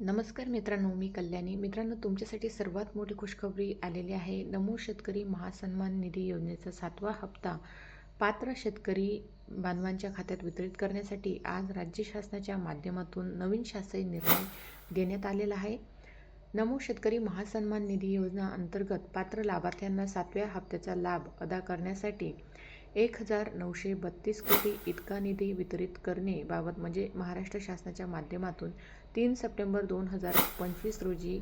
नमस्कार मित्रांनो मी कल्याणी. मित्रांनो तुमच्यासाठी सर्वात मोठी खुशखबरी आलेली आहे. नमो शेतकरी महासन्मान निधी योजनेचा सातवा हप्ता पात्र शेतकरी बांधवांच्या खात्यात वितरित करण्यासाठी आज राज्य शासनाच्या माध्यमातून नवीन शासकीय निर्णय देण्यात आलेला आहे. नमो शेतकरी महासन्मान निधी योजना अंतर्गत पात्र लाभार्थ्यांना सातव्या हप्त्याचा लाभ अदा करण्यासाठी एक हजार नऊशे बत्तीस कोटी इतका निधी वितरित करणे बाबत म्हणजे महाराष्ट्र शासनाच्या माध्यमातून तीन सप्टेंबर दोन हजार पंचवीस रोजी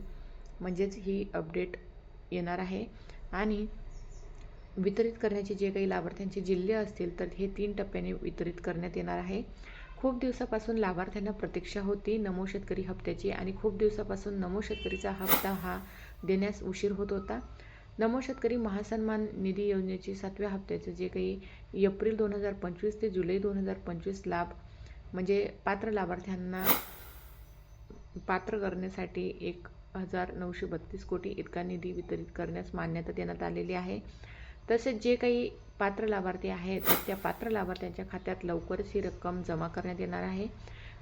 म्हणजेच ही अपडेट येणार आहे. आणि वितरित करण्याचे जे काही लाभार्थ्यांचे जिल्हे असतील तर हे तीन टप्प्याने वितरित करण्यात येणार आहे. खूप दिवसापासून लाभार्थ्यांना प्रतीक्षा होती नमो शेतकरी हप्त्याची आणि खूप दिवसापासून नमो शेतकरीचा हप्ता हा देण्यास उशीर होत होता. नमो शेतकरी महासन्मान निधी योजनेची सातव्या हप्त्याचे जे काही एप्रिल दोन हजार पंचवीस ते जुलै दोन हजार पंचवीस लाभ म्हणजे पात्र लाभार्थ्यांना पात्र करण्यासाठी एक हजार नऊशे बत्तीस कोटी इतका निधी वितरित करण्यास मान्यता देण्यात आलेली आहे. तसेच जे काही पात्र लाभार्थी आहेत त्या पात्र लाभार्थ्यांच्या खात्यात लवकरच ही रक्कम जमा करण्यात येणार आहे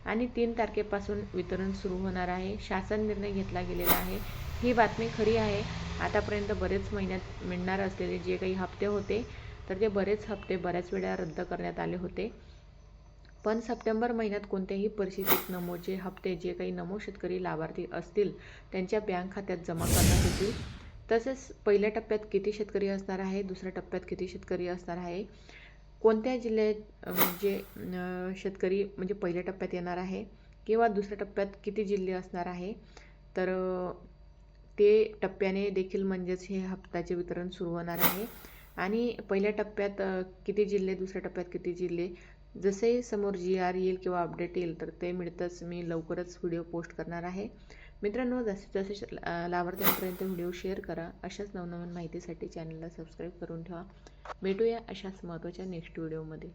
आणि तीन तारखेपासून वितरण सुरू होणार आहे. शासन निर्णय घेतला गेलेला आहे. ही बातमी खरी आहे. आतापर्यंत बरेच महिन्यात मिळणार असलेले जे काही हप्ते होते तर ते बरेच हप्ते बऱ्याच वेळा रद्द करण्यात आले होते. पण सप्टेंबर महिन्यात कोणत्याही परिस्थितीत नमोचे हप्ते जे काही नमो शेतकरी लाभार्थी असतील त्यांच्या बँक खात्यात जमा करण्यात येतील तसेच पहिल्या टप्प्यात किती शेतकरी असणार आहे दुसऱ्या टप्प्यात किती शेतकरी असणार आहे कोणत्या जिल्ह्यात म्हणजे शेतकरी म्हणजे पहिल्या टप्प्यात येणार आहे किंवा दुसऱ्या टप्प्यात किती जिल्हे असणार आहे तर ते टप्प्याने देखील म्हणजेच हे हप्त्याचे वितरण सुरू होणार आहे. आणि पहिल्या टप्प्यात किती जिल्हे दुसऱ्या टप्प्यात किती जिल्हे? जसे समोर जी आर येईल किंवा अपडेट येईल तर ते मिळतंच. मी लवकरच व्हिडिओ पोस्ट करणार आहे. मित्रांनो जास्तीत जास्त लाभार्थ्यांपर्यंत व्हिडिओ शेअर करा. अशाच नवनवीन माहितीसाठी चॅनलला सबस्क्राईब करून ठेवा. भेटूया अशाच महत्त्वाच्या नेक्स्ट व्हिडिओमध्ये